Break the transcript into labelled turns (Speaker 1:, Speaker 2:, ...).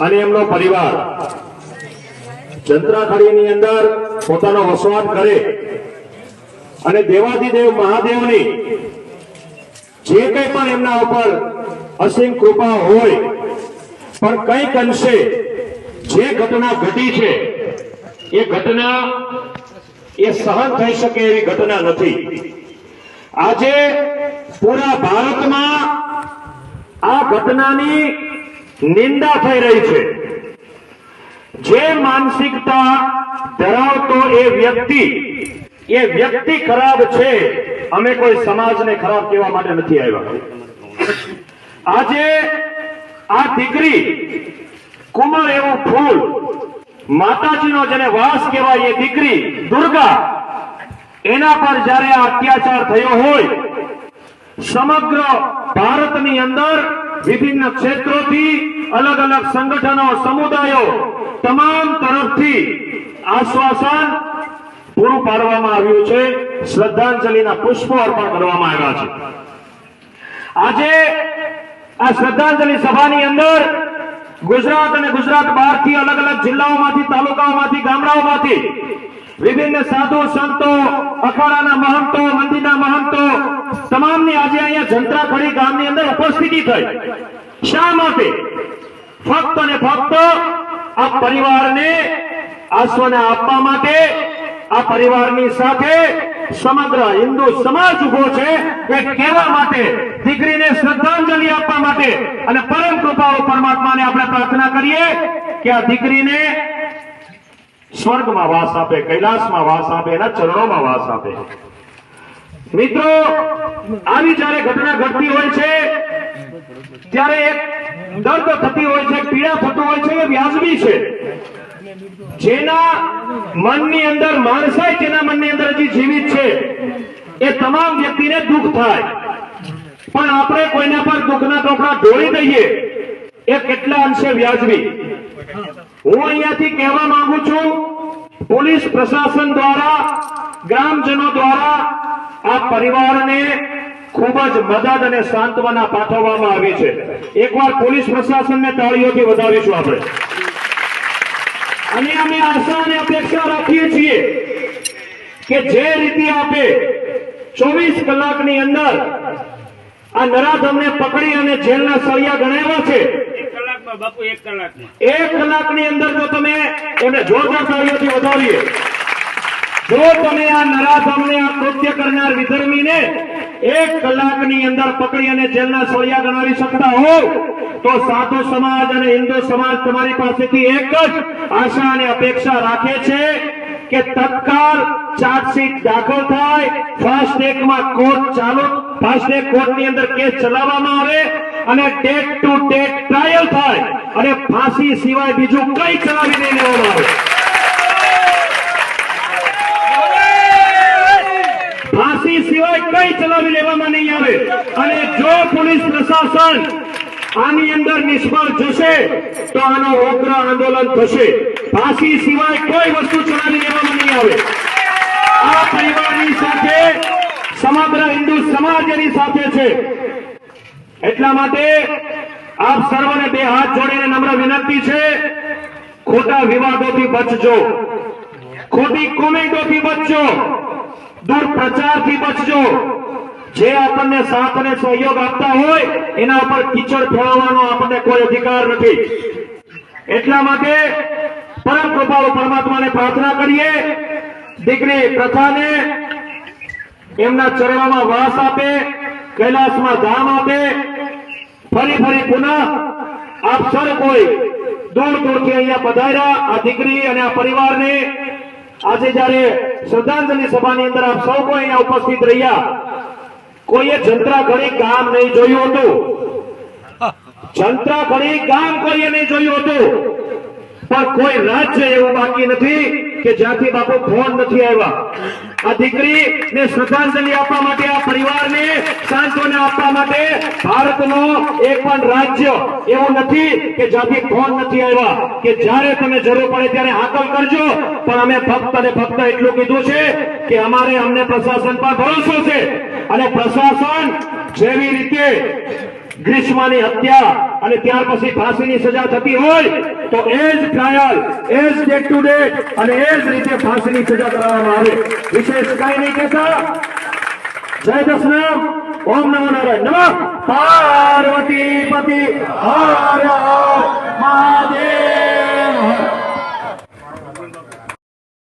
Speaker 1: અને એમનો પરિવાર. ચંદ્રાખડીની અંદર પોતાનો વસવાટ કરે. અને દેવાધિદેવ મહાદેવની જે કંઈ પણ એમના ઉપર અસીમ કૃપા હોય, પણ કંઈક અંશે જે ઘટના ઘટી છે, એ ઘટના એ સહન થઈ શકે એવી ઘટના નથી. આજે પૂરા ભારતમાં આ ઘટનાની નિંદા થઈ રહી છે. જે માનસિકતા ધરાવતો એ વ્યક્તિ એ વ્યક્તિ ખરાબ છે, અમે કોઈ સમાજને ખરાબ કહેવા માટે નથી આવ્યા. આજે આ દીકરી કુમળ એવું ફૂલ, માતાજીનો જેને વાસ કહેવાય એ દીકરી દુર્ગા, એના પર જ્યારે આ અત્યાચાર થયો હોય, સમગ્ર ભારતની અંદર વિભિન્ન ક્ષેત્રોથી અલગ અલગ સંગઠનો, સમુદાયો તમામ તરફથી આશ્વાસન પૂરું પાડવામાં આવ્યું છે. શ્રદ્ધાંજલિના પુષ્પો અર્પણ કરવામાં આવ્યા છે. આજે આ શ્રદ્ધાંજલિ સભાની અંદર ગુજરાત અને ગુજરાત બહારથી અલગ અલગ જિલ્લાઓમાંથી, તાલુકાઓમાંથી, ગામડાઓમાંથી વિભિન્ન સાધુ સંતો, અખાડાના મહંતો, મંદિરના મહંતો તમામની આજે અહીંયા જંત્રાખડી ગામની અંદર ઉપસ્થિતિ થઈ. શા માટે? ફક્ત અને ફક્ત આ પરિવારને આશ્વને આપવા માટે આ પરિવારની સાથે સમગ્ર હિન્દુ સમાજ ઊભો છે એ કહેવા માટે દીકરીને શ્રદ્ધાંજલિ આપવા માટે અને પરમ કૃપાળુ પરમાત્માને આપણે પ્રાર્થના કરીએ કે આ દીકરીને સ્વર્ગમાં વાસ આપે, કૈલાસમાં વાસ આપે, એના ચરણોમાં વાસ આપે. મિત્રો, આવી જ્યારે ઘટના ઘટતી હોય છે, ત્યારે એક દર્દ થતી હોય છે પીડા થતું હોય છે, એ વ્યાજબી છે. જેના મનની અંદર માણસાઈ, જેના મનની અંદર હજી જીવિત છે, એ તમામ વ્યક્તિને દુઃખ થાય. પણ આપણે કોઈના પર દુઃખના ટોપડા ઢોળી દઈએ એ કેટલા અંશે વ્યાજબી. હું અહીંયાથી કહેવા માંગુ છું, પોલીસ પ્રશાસન દ્વારા, ગ્રામજનો દ્વારા આ પરિવારને ખૂબ જ મદદ અને સાંત્વના પાઠવવામાં આવી છે. એકવાર પોલીસ પ્રશાસનને તાળીઓથી વધાવીશું આપણે. અને અમે આશા અને અપેક્ષા રાખીએ છીએ કે જે રીતે આપે ચોવીસ કલાકની અંદર આ નરાધમને પકડી અને જેલના સળિયા ગણાવ્યા છે.
Speaker 2: એક કલાકમાં બાપુ એક કલાકમાં.
Speaker 1: એક કલાકની અંદર જો તમે એમને જોરદાર તાળીઓથી વધારીએ જો તમે આ નરાધમને આ કૃત્ય કરનાર વિધર્મીને એક કલાકની અંદર પકડી અને જેલના સળિયા ગણાવી શકતા હો તો સાધુ સમાજ અને હિન્દુ સમાજ તમારી પાસેથી એક જ આશા અને અપેક્ષા રાખે છે કે તત્કાલ ચાર્જશીટ દાખલ થાય ફાસ્ટ ટ્રેકમાં કોર્ટ ચાલુ ફાસ્ટ ટ્રેક કોર્ટની અંદર કેસ ચલાવવામાં આવે અને ડેટ ટુ ડેટ ટ્રાયલ થાય અને ફાંસી સિવાય બીજું કંઈ ચલાવી નહીં લેવામાં આવે. ફાંસી સિવાય કંઈ ચલાવી લેવામાં નહીં આવે. અને જો પોલીસ પ્રશાસન આની અંદર નિષ્ફળ જશે, તો આનો ઉગ્ર આંદોલન થશે. ફાંસી સિવાય કોઈ વસ્તુ ચલાવી લેવામાં નહીં આવે. આ પરિવારની સાથે સમગ્ર હિન્દુ સમાજ એની સાથે છે. એટલા માટે આપ સર્વને બે હાથ જોડીને નમ્ર વિનંતી છે, ખોટા વિવાદોથી બચજો. ખોટી કોમેન્ટોથી બચજો. દુર્પ્રચારથી બચજો. જે આપણને સાથ અને સહયોગ આપતા હોય, એના ઉપર કીચડ ફેરવવાનો આપણને કોઈ અધિકાર નથી. એટલા માટે પરમ કૃપાળુ પરમાત્માને પ્રાર્થના કરીએ. દીકરી પ્રથાને એમના ચરણોમાં વાસ આપે, કૈલાસમાં ધામ આપે. ફરી ફરી પુનઃ આપ સર કોઈ દૂર દૂરથી અહીંયા પધાર્યા. આ દીકરી અને આ પરિવારને આજે જયારે શ્રદ્ધાંજલિ સભાની અંદર આપ સૌ કોઈ અહીંયા ઉપસ્થિત રહ્યા, કોઈએ જંત્રા ઘડી ગામ નહીં જોયું હતું. જંત્રા ઘડી ગામ કોઈએ નહીં જોયું હતું. પણ કોઈ રાજ્ય એવું બાકી નથી કે જ્યાંથી બાપુ ફોન નથી આવ્યા. આ દીકરીને શ્રદ્ધાંજલિ આપવા માટે આ પરિવારને સાંત્વના આપવા માટે ભારતનો એક પણ રાજ્ય એવું નથી કે જ્યાંથી ફોન નથી આવ્યા, કે જ્યારે તમે જરૂર પડે ત્યારે હાકલ કરજો. પણ અમે ફક્ત અને ફક્ત એટલું કીધું છે કે અમારે અમને પ્રશાસન પર ભરોસો છે. અને પ્રશાસન જેવી રીતે ગ્રીષ્માની હત્યા અને ત્યાર પછી ફાંસીની સજા થતી હોય તો એજ ટ્રાયલ, એ ડે ટુ ડે અને એ રીતે ફાંસીની સજા કરવામાં આવે. વિશેષ કઈ નહીં કહેતા. જય દશરામ ઓમ નમો નારાયણ. નમઃ. પાર્વતી પતિ. હર મહાદેવ.